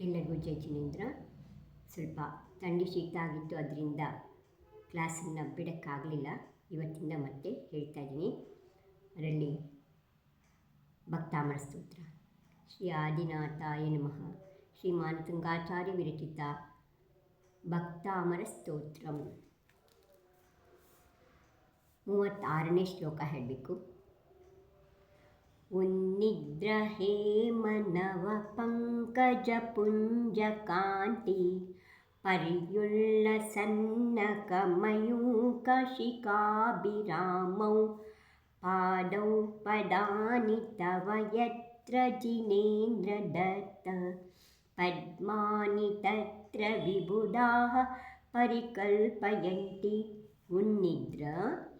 ಎಲ್ಲರಿಗೂ ಜೈ ಜಿನೇಂದ್ರ ಸ್ವಲ್ಪ ಥಂಡಿ ಶೀತ ಆಗಿತ್ತು, ಅದರಿಂದ ಕ್ಲಾಸನ್ನು ಬಿಡೋಕ್ಕಾಗಲಿಲ್ಲ. ಇವತ್ತಿಂದ ಮತ್ತೆ ಹೇಳ್ತಾ ಇದ್ದೀನಿ. ಅದರಲ್ಲಿ ಭಕ್ತಾಮರ ಸ್ತೋತ್ರ. ಶ್ರೀ ಆದಿನಾಥಾಯ ನಮಃ. ಶ್ರೀಮಾನ್ ತುಂಗಾಚಾರ್ಯ ವಿರಚಿತ ಭಕ್ತಾಮರ ಸ್ತೋತ್ರಂ. ಮೂವತ್ತಾರನೇ ಶ್ಲೋಕ ಹೇಳಬೇಕು. उन्निद्रहे मनवपङ्कजपुञ्जकान्ति पर्युल्लसन्नकमयूकशिकाभिरामौ पादौ पदानि तव यत्र जिनेन्द्रदत्त पद्मानि तत्र विबुधाः परिकल्पयन्ति उन्निद्र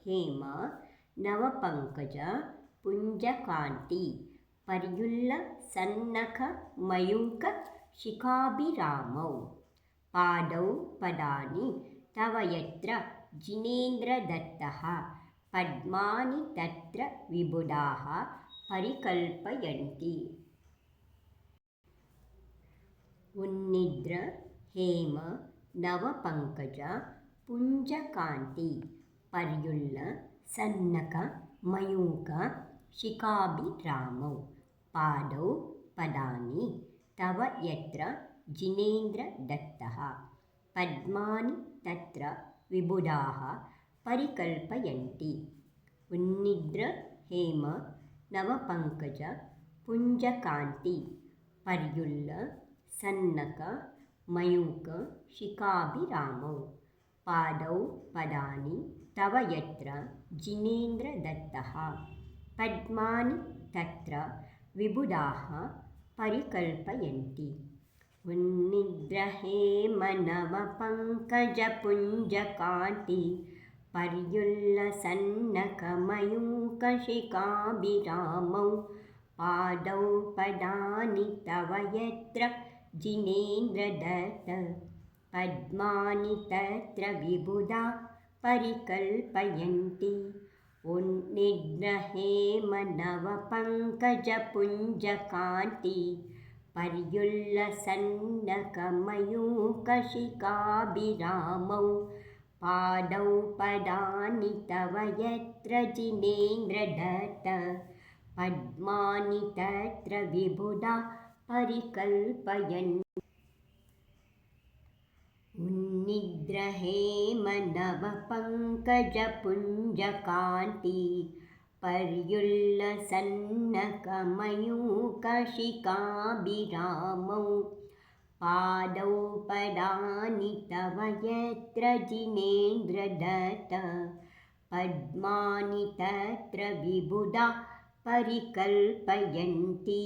हेमा नवपङ्कज पुञ्जकान्ति पर्युल्ल सन्नखमयूकशिखाभिरामौ पादौ पदानि तव यत्र जिनेन्द्रदत्तः पद्मानि तत्र विबुधाः परिकल्पयन्ति उन्निद्र हेम नवपङ्कज पुञ्जकान्ति पर्युल्ल सन्नक मयूक शिखाभिरामौ पादौ पदानि तव यत्र जिनेन्द्रदत्तः पद्मानि तत्र विबुधाः परिकल्पयन्ति उन्निद्र हेम नवपङ्कज पुञ्जकान्ति पर्युल्ल सन्नक मयूक शिखाभिरामौ पादौ पदानि तव यत्र जिनेन्द्रदत्तः पद्मानि तत्र विबुधाः परिकल्पयन्ति उन्निद्रहेमनवपङ्कजपुञ्जकान्ति पर्युल्लसन्नकमयूकशिखाभिरामौ पादौ पदानि तव यत्र जिनेन्द्रदत्त पद्मानि तत्र विबुधा परिकल्पयन्ति उन्निद्रहेमनवपङ्कजपुञ्जकान्ति पर्युल्लसन्नकमयूकशिखाभिरामौ पादौ पदानि तव यत्र जिनेन्द्रदत्त। पद्मानि तत्र विबुधा परिकल्पयन् उन्निद्रहेमनवपङ्कजपुञ्जकान्ति पर्युल्लसन्नकमयूकशिखाभिरामौ पादौ पदानि तव यत्र जिनेन्द्रदत्त पद्मानि तत्र ವಿಬುಧ ಪರಿಕಲ್ಪಯಂತಿ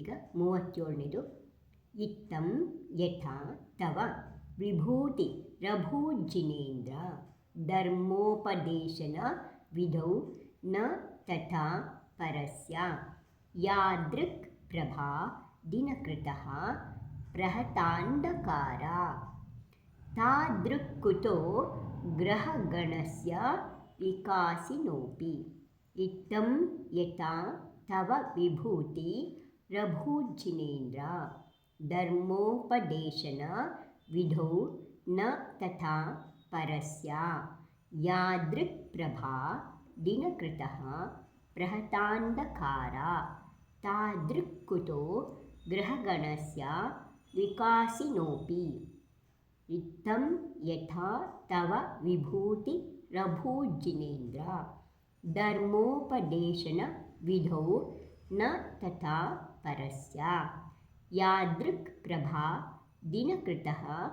ಈಗ ಮೂವತ್ತೇಳನೇದು ಇತ್ತಂ ಯಥಾ ತವ ವಿಭೂತಿ ರಭೂಜಿನೇಂದ್ರ ಧರ್ಮೋಪದೇಶನ ವಿಧೌ ನ ತಥಾ ಪರಸ್ಯ. ಯಾದೃಕ್ ಪ್ರಭಾ ದಿನಕೃತಃ ಪ್ರಹತಾಂಧಕಾರ. ತಾದೃಕ್ಕುತೋ ಗ್ರಹಗಣಸ್ಯ ವಿಕಾಸಿನೋಪಿ. ಇತ್ತಂ ಯಥಾ ತವ ವಿಭೂತಿ ರಭೂಜಿನೇಂದ್ರ ಧರ್ಮೋಪದೇಶನ ವಿಧೌ ನ ತಥಾ ಪರಸ್ಯ ಯಾದೃಕ್ ಪ್ರಭಾ ದಿನಕೃತಃ ಪ್ರಹತಾಂಧಕಾರ ತಾದೃಕ್ಕುತೋ ಗ್ರಹಗಣಸ್ಯ ವಿಕಾಸಿನೋಪಿ ಇತ್ತಂ ಯಥಾ ತವ ವಿಭೂತಿ ರಭೂಜಿನೇಂದ್ರ ಧರ್ಮೋಪದೇಶನ ವಿಧೌ ನ ತಥಾ दिनकृतः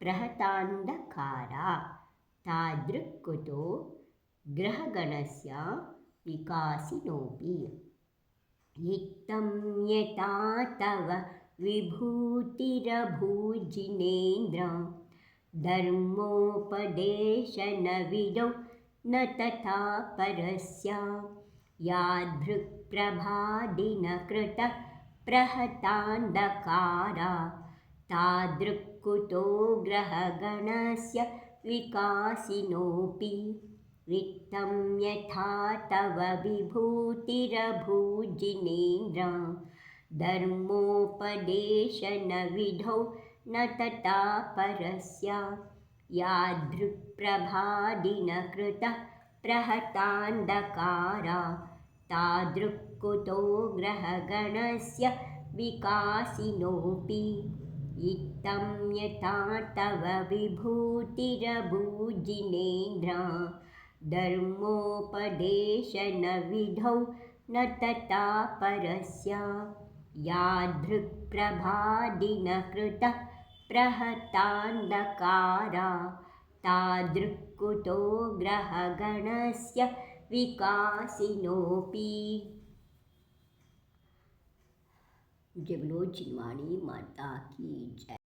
प्रहतान्धकारा तादृक्कृतो ग्रहगणस्य विकासिनोऽपि। इत्तं यथा तव विभूतिरभूजिनेन्द्र। धर्मोपदेशनविदौ न तथा परस्य। यादृक् प्रहतान्धकारा तादृक्कुतो ग्रहगणस्य विकासिनोऽपि वित्तं यथा तव विभूतिरभूजिनेन्द्र। धर्मोपदेशनविधौ न तथा परस्या। यादृक्प्रभादिनकृतः प्रहतान्धकारा। तादृक्कुतो ग्रहगणस्य विकासिनोऽपि इत्थं यथा तव विभूतिरभूजिनेन्द्रा धर्मोपदेशनविधौ न तथा परस्या। यादृक्प्रभादिनकृतः प्रहतान्धकारा तादृक्कुतो ग्रहगणस्य विकासिनोऽपि जबलो चिनवाणी माता की जय।